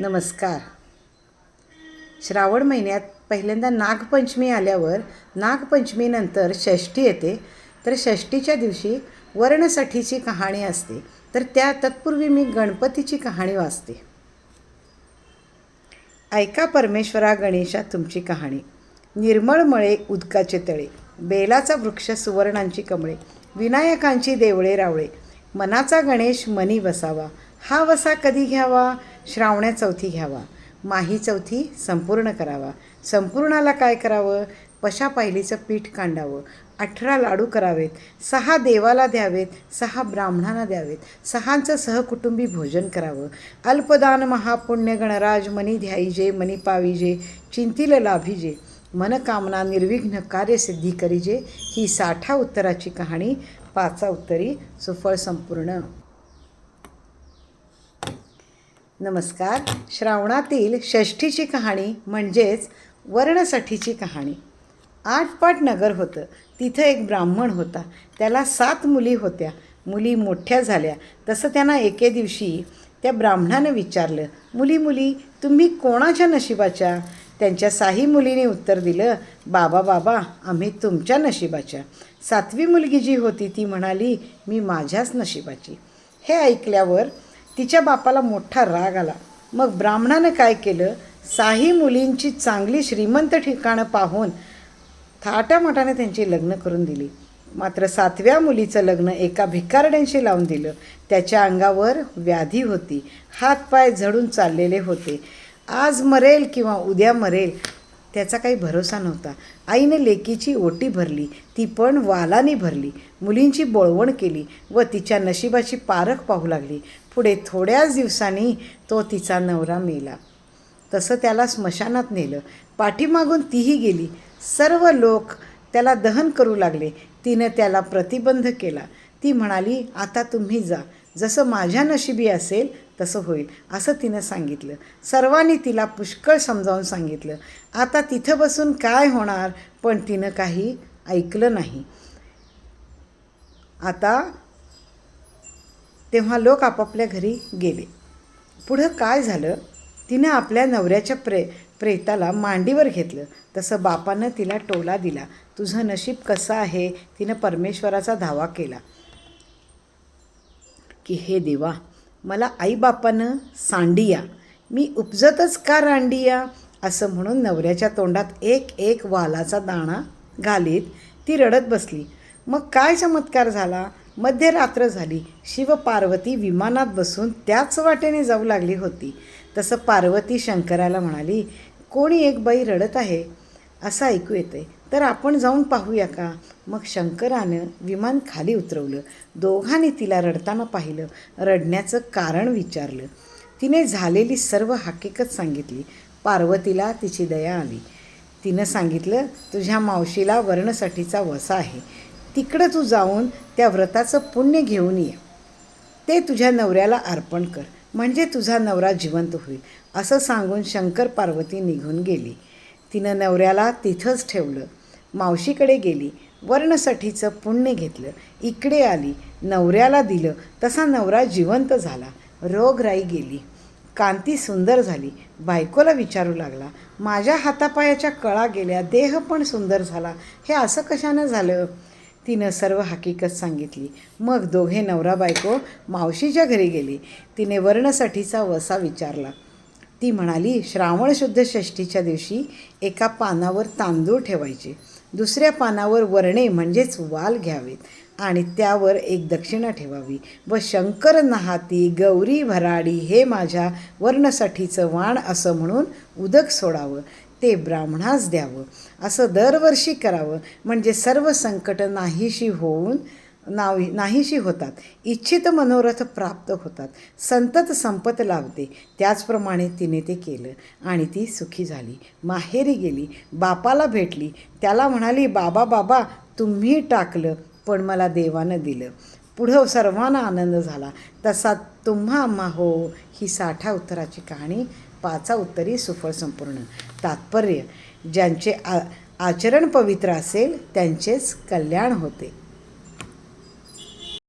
नमस्कार. श्रावण महिन्यात पहिल्यांदा नागपंचमी आल्यावर नागपंचमीनंतर षष्ठी येते. तर षष्ठीच्या दिवशी वर्णसाठीची कहाणी असते. तर त्या तत्पूर्वी मी गणपतीची कहाणी वाचते. ऐका परमेश्वरा गणेशा तुमची कहाणी. निर्मळ मळे उदकाचे तळे बेलाचा वृक्ष सुवर्णांची कमळे विनायकांची देवळे रावळे मनाचा गणेश मनी वसावा हा वसा कधी घ्यावा? श्रावण्या चौथी घ्यावा. माही चौथी संपूर्ण करावा. संपूर्णाला काय करावं? पशा पायलीचं पीठ कांडावं. अठरा लाडू करावेत. सहा देवाला द्यावेत. सहा ब्राह्मणांना द्यावेत. सहांचं सहकुटुंबी भोजन करावं. अल्पदान महापुण्य गणराज मनी ध्याईजे मनी पाविजे चिंतील लाभिजे मनकामना निर्विघ्न कार्यसिद्धी करीजे ही साठा उत्तराची कहाणी. पाचा उत्तरी सुफळ संपूर्ण. नमस्कार. श्रावणातील षष्ठीची कहाणी म्हणजेच वर्णसाठीची कहाणी. आठपाट नगर होतं. तिथं एक ब्राह्मण होता. त्याला सात मुली होत्या. मुली मोठ्या झाल्या. तसं त्यांना एके दिवशी त्या ब्राह्मणानं विचारलं मुली मुली तुम्ही कोणाच्या नशिबाच्या? त्यांच्या साही मुलीने उत्तर दिलं बाबा बाबा आम्ही तुमच्या नशिबाच्या. सातवी मुलगी जी होती ती म्हणाली मी माझ्याच नशिबाची. हे ऐकल्यावर तिच्या बापाला मोठा राग आला. मग ब्राह्मणानं काय केलं? साही मुलींची चांगली श्रीमंत ठिकाणं पाहून थाटामाटाने त्यांची लग्न करून दिली. मात्र सातव्या मुलीचं लग्न एका भिकारड्यांशी लावून दिलं. त्याच्या अंगावर व्याधी होती. हातपाय झडून चाललेले होते. आज मरेल किंवा उद्या मरेल त्याचा काही भरोसा नव्हता. आईने लेकीची ओटी भरली. ती पण वालानी भरली. मुलींची बोळवण केली व तिच्या नशिबाची पारख पाहू लागली. पुढे थोड्याच दिवसांनी तो तिचा नवरा मेला. तसं त्याला स्मशानात नेलं. पाठीमागून तीही गेली. सर्व लोक त्याला दहन करू लागले. तिनं त्याला प्रतिबंध केला. ती म्हणाली आता तुम्ही जा. जसं माझ्या नशिबी असेल तसं होईल असं तिनं सांगितलं. सर्वांनी तिला पुष्कळ समजावून सांगितलं. आता तिथं बसून काय होणार? पण तिनं काही ऐकलं नाही. आता तेव्हा लोक आपापल्या घरी गेले. पुढं काय झालं? तिनं आपल्या नवऱ्याच्या प्रे प्रेताला मांडीवर घेतलं. तसं बापानं तिला टोला दिला. तुझं नशीब कसं आहे? तिनं परमेश्वराचा धावा केला. की हे देवा मला आईबापानं सांडिया. मी उपजतच का रांडिया? असं म्हणून नवऱ्याच्या तोंडात एक एक वालाचा दाणा घालीत ती रडत बसली. मग काय चमत्कार झाला? मध्यरात्र झाली. शिव पार्वती विमानात बसून त्याच वाटेने जाऊ लागली होती. तसं पार्वती शंकराला म्हणाली कोणी एक बाई रडत आहे? असं ऐकू येते तर आपण जाऊन पाहूया का? मग शंकरानं विमान खाली उतरवलं. दोघांनी तिला रडताना पाहिलं. रडण्याचं कारण विचारलं. तिने झालेली सर्व हकीकत सांगितली. पार्वतीला तिची दया आली. तिनं सांगितलं तुझ्या मावशीला वर्णसाठीचा वसा आहे. तिकडं तू जाऊन त्या व्रताचं पुण्य घेऊन ये. ते तुझ्या नवऱ्याला अर्पण कर. म्हणजे तुझा नवरा जिवंत होईल. असं सांगून शंकर पार्वती निघून गेली. तिनं नवऱ्याला तिथंच ठेवलं. मावशीकडे गेली. वर्णसाठीचं पुण्य घेतलं. इकडे आली. नवऱ्याला दिलं. तसा नवरा जिवंत झाला. रोगराई गेली. कांती सुंदर झाली. बायकोला विचारू लागला. माझ्या हातापायाच्या कळा गेल्या. देह पण सुंदर झाला. हे असं कशानं झालं? तिनं सर्व हकीकत सांगितली. मग दोघे नवरा बायको मावशीच्या घरी गेली. तिने वर्णसाठीचा वसा विचारला. ती म्हणाली श्रावण शुद्ध षष्ठीच्या दिवशी एका पानावर तांदूळ ठेवायचे. दुसऱ्या पानावर वर्णे म्हणजेच वाल घ्यावेत आणि त्यावर एक दक्षिणा ठेवावी व शंकर नहाती गौरी भराडी हे माझ्या वर्णसाठीचं वाण असं म्हणून उदक सोडावं. ते ब्राह्मणास द्यावं. असं दरवर्षी करावं. म्हणजे सर्व संकट नाहीशी होऊन नावी नाहीशी होतात. इच्छित मनोरथ प्राप्त होतात. संतत संपत लाभते. त्याचप्रमाणे तिने ते केलं आणि ती सुखी झाली. माहेरी गेली. बापाला भेटली. त्याला म्हणाली बाबा बाबा तुम्ही टाकलं पण मला देवानं दिलं. पुढं सर्वांना आनंद झाला. तसा तुम्हा आम्हा हो ही साठा उत्तराची कहाणी पाचा उत्तरी सुफळ संपूर्ण. तात्पर्य ज्यांचे आ आचरण पवित्र असेल त्यांचेच कल्याण होते.